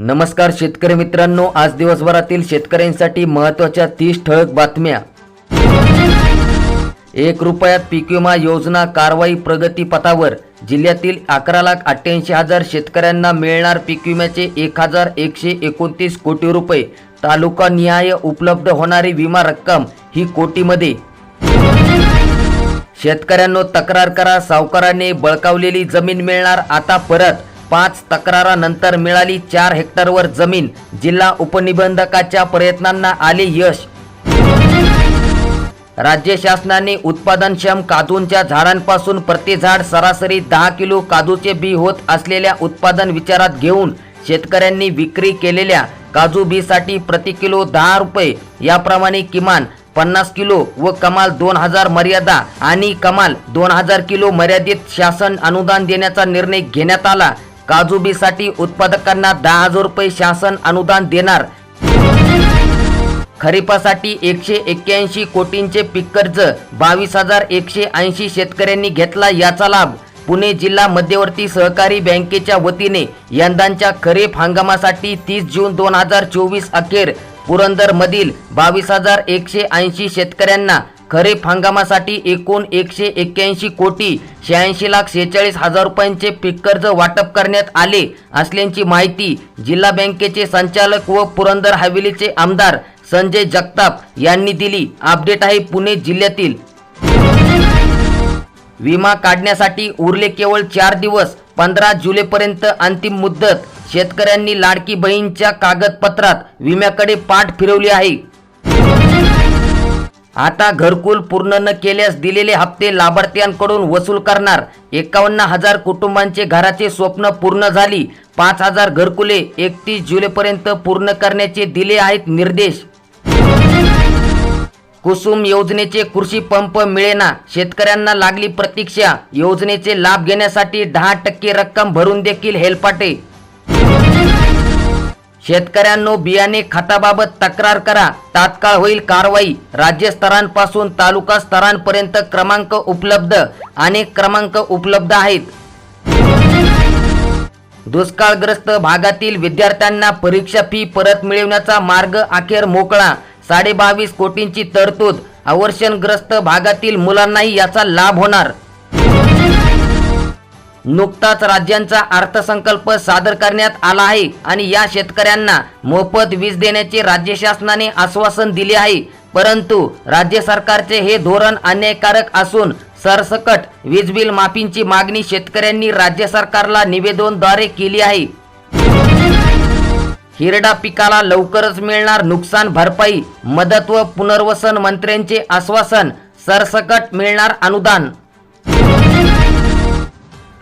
नमस्कार शेतकरी मित्रांनो आज दिवसभरातील शेतकऱ्यांसाठी महत्त्वाच्या तीस ठळक बातम्या. एक रुपयात पीक विमा योजना कारवाई प्रगतीपथावर जिल्ह्यातील अकरा लाख अठ्ठ्याऐंशी हजार शेतकऱ्यांना मिळणार पीक विम्याचे एक हजार एकशे एकोणतीस कोटी रुपये. तालुका निहाय उपलब्ध होणारी विमा रक्कम ही कोटीमध्ये. शेतकऱ्यांनो तक्रार करा सावकाराने बळकावलेली जमीन मिळणार. आता परत पाच तक्रारानंतर मिळाली चार हेक्टरवर जमीन. जिल्हा उपनिबंधकाच्या प्रयत्नांना आले यश. राज्य शासनाने उत्पादनक्षम काजूंच्या झाडांपासून प्रति झाड सरासरी दहा किलो काजूचे बी होत असलेल्या उत्पादन विचारात घेऊन शेतकऱ्यांनी विक्री केलेल्या काजू बीसाठी प्रति किलो दहा रुपये याप्रमाणे किमान पन्नास किलो व कमाल दोन हजार मर्यादा आणि कमाल दोन हजार किलो मर्यादित शासन अनुदान देण्याचा निर्णय घेण्यात आला. काजू बीसाठी उत्पादकांना दहा हजार रुपये शासन अनुदान देणार. खरीपासाठी एकशे एक्क्याऐंशी कोटींचे पीक कर्ज बावीस हजार एकशे ऐंशी शेतकऱ्यांनी घेतला याचा लाभ. पुणे जिल्हा मध्यवर्ती सहकारी बँकेच्या वतीने यंदाच्या खरीप हंगामासाठी तीस जून दोन हजार चोवीस अखेर पुरंदरमधील बावीस हजार एकशे ऐंशी शेतकऱ्यांना खरीप हंगामासाठी एकूण एकशे एक्क्याऐंशी कोटी शहाऐंशी लाख शेहेचाळीस हजार रुपयांचे पीक कर्ज वाटप करण्यात आले असल्याची माहिती जिल्हा बँकेचे संचालक व पुरंदर हवेलीचे आमदार संजय जगताप यांनी दिली. अपडेट आहे पुणे जिल्ह्यातील. विमा काढण्यासाठी उरले केवळ चार दिवस पंधरा जुलैपर्यंत अंतिम मुदत. शेतकऱ्यांनी लाडकी बहीणच्या कागदपत्रात विम्याकडे पाठ फिरवली आहे. आता घरकुल पूर्ण न केल्यास दिलेले हप्ते लाभार्थ्यांकडून वसूल करणार. एकावन्न हजार कुटुंबांचे घराचे स्वप्न पूर्ण झाली. पाच हजार घरकुले एकतीस जुलैपर्यंत पूर्ण करण्याचे दिले आहेत निर्देश. कुसुम योजनेचे कृषी पंप मिळेना. शेतकऱ्यांना लागली प्रतीक्षा. योजनेचे लाभ घेण्यासाठी दहा टक्के रक्कम भरून देखील हेलपाटे. शेतकऱ्यांनो बियाणे खताबाबत तक्रार करा. तात्काळ होईल कारवाई. राज्य स्तरांपासून तालुका स्तरांपर्यंत क्रमांक उपलब्ध. अनेक क्रमांक उपलब्ध आहेत. दुष्काळग्रस्त भागातील विद्यार्थ्यांना परीक्षा फी परत मिळवण्याचा मार्ग अखेर मोकळा. साडेबावीस कोटींची तरतूद. अवर्षणग्रस्त भागातील मुलांनाही याचा लाभ होणार. नुकताच राज्यांचा अर्थसंकल्प सादर करण्यात आला आहे आणि या शेतकऱ्यांना मोफत वीज देण्याचे राज्य शासनाने आश्वासन दिले आहे. परंतु राज्य सरकारचे हे धोरण अन्यायकारक असून सरसकट वीज बिल माफींची मागणी शेतकऱ्यांनी राज्य सरकारला निवेदनद्वारे केली आहे. हिरडा पिकाला लवकरच मिळणार नुकसान भरपाई मदत व पुनर्वसन मंत्र्यांचे आश्वासन सरसकट मिळणार अनुदान.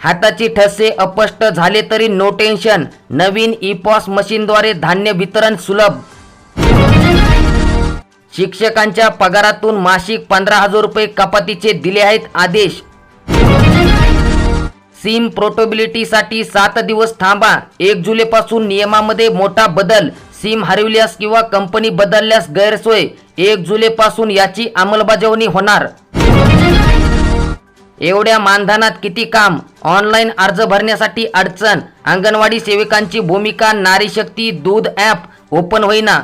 हाताची ठसे अपष्ट झाले तरी नो टेन्शन नवीन ई पॉस मशीनद्वारे धान्य वितरण सुलभ. शिक्षकांच्या पगारातून मासिक पंधरा हजार रुपये कपातीचे दिले आहेत आदेश. सिम पोर्टेबिलिटीसाठी सात दिवस थांबा. एक जुलैपासून नियमामध्ये मोठा बदल. सिम हरविल्यास किंवा कंपनी बदलल्यास गैरसोय. एक जुलैपासून याची अंमलबजावणी होणार. एवढ्या मानधनात किती काम? ऑनलाईन अर्ज भरण्यासाठी अडचण. अंगणवाडी सेविकांची भूमिका नारी शक्ती दूध ॲप ओपन होईना.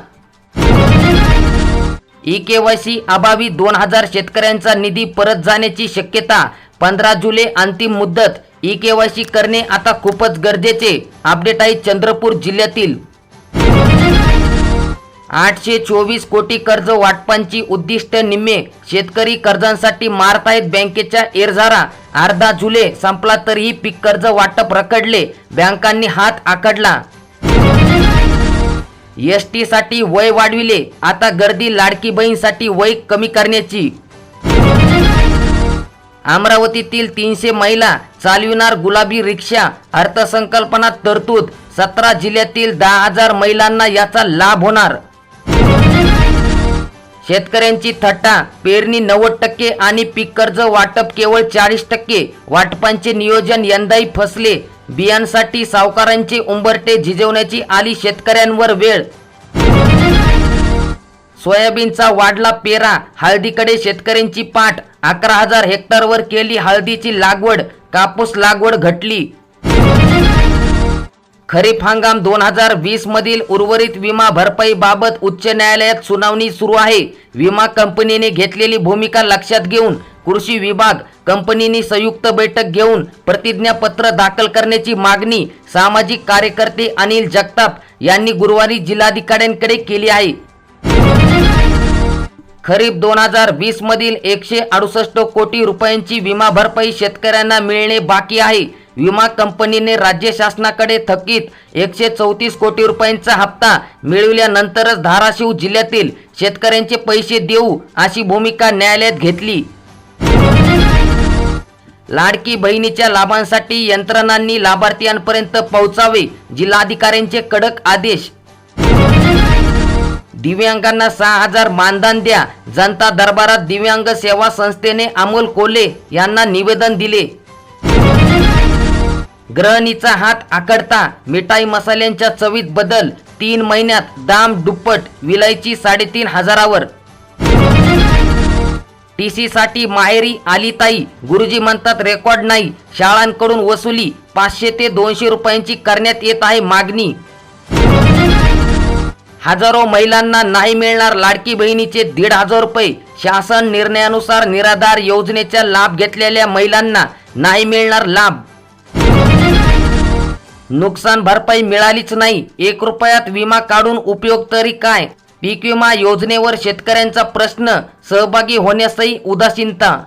ई के वाय सी अभावी दोन हजार शेतकऱ्यांचा निधी परत जाण्याची शक्यता. पंधरा जुलै अंतिम मुदत ई के वाय सी करणे आता खूपच गरजेचे. अपडेट आहे चंद्रपूर जिल्ह्यातील. आठशे चोवीस कोटी कर्ज वाटपांची उद्दिष्ट निम्मे. शेतकरी कर्जांसाठी मारत आहेत बँकेच्या एरझारा. अर्धा जुलै संपला तरीही पीक कर्ज वाटप रखडले. बँकांनी हात आकडला. एस टी साठी वय वाढविले. आता गर्दी लाडकी बहीणसाठी वय कमी करण्याची. अमरावतीतील तीनशे महिला चालविणार गुलाबी रिक्षा. अर्थसंकल्पनात तरतूद. सतरा जिल्ह्यातील दहा हजार महिलांना याचा लाभ होणार. शेतकऱ्यांची थट्टा पेरणी नव्वद टक्के आणि पीक कर्ज वाटप केवळ चाळीस टक्के. वाटपांचे नियोजन यंदाही फसले. बियांसाठी सावकारांचे उंबरटे झिजवण्याची आली शेतकऱ्यांवर वेळ. सोयाबीनचा वाढला पेरा हळदीकडे शेतकऱ्यांची पाठ. अकरा हजार हेक्टरवर केली हळदीची लागवड कापूस लागवड घटली. खरीप हंगाम दोन हजार वीस मधील उर्वरित विमा भरपाई बाबत उच्च न्यायालयात सुनावणी सुरू आहे. विमा कंपनीने घेतलेली भूमिका लक्षात घेऊन कृषी विभाग कंपनीने संयुक्त बैठक घेऊन प्रतिज्ञापत्र दाखल करण्याची मागणी सामाजिक कार्यकर्ते अनिल जगताप यांनी गुरुवारी जिल्हाधिकाऱ्यांकडे केली आहे. खरीप दोन हजार वीस मधील एकशे अडुसष्ट कोटी रुपयांची विमा भरपाई शेतकऱ्यांना मिळणे बाकी आहे. विमा कंपनीने राज्य शासनाकडे थकीत एकशे चौतीस कोटी रुपयांचा हप्ता मिळविल्यानंतरच धाराशिव जिल्ह्यातील शेतकऱ्यांचे पैसे देऊ अशी भूमिका न्यायालयात घेतली. लाडकी बहिणीच्या लाभांसाठी यंत्रणांनी लाभार्थ्यांपर्यंत पोहोचावे जिल्हाधिकाऱ्यांचे कडक आदेश. दिव्यांगांना सहा हजार मानधन द्या जनता दरबारात दिव्यांग सेवा संस्थेने अमोल कोले यांना निवेदन दिले. ग्रहणीचा हात आकडता मिठाई मसाल्यांच्या चवीत बदल तीन महिन्यात दाम दुप्पट विलायची साडेतीन हजारावर. टी सीसाठी माहेरी आली ताई गुरुजी म्हणतात रेकॉर्ड नाही शाळांकडून वसुली पाचशे ते दोनशे रुपयांची करण्यात येत आहे मागणी. हजारो महिलांना नाही मिळणार लाडकी बहिणीचे दीड हजार रुपये शासन निर्णयानुसार निराधार योजनेचा लाभ घेतलेल्या महिलांना नाही मिळणार लाभ. नुकसान भरपाई मिळालीच नाही. एक रुपयात विमा काढून उपयोग तरी काय? पीक विमा योजनेवर शेतकऱ्यांचा प्रश्न सहभागी होण्यासही उदासीनता.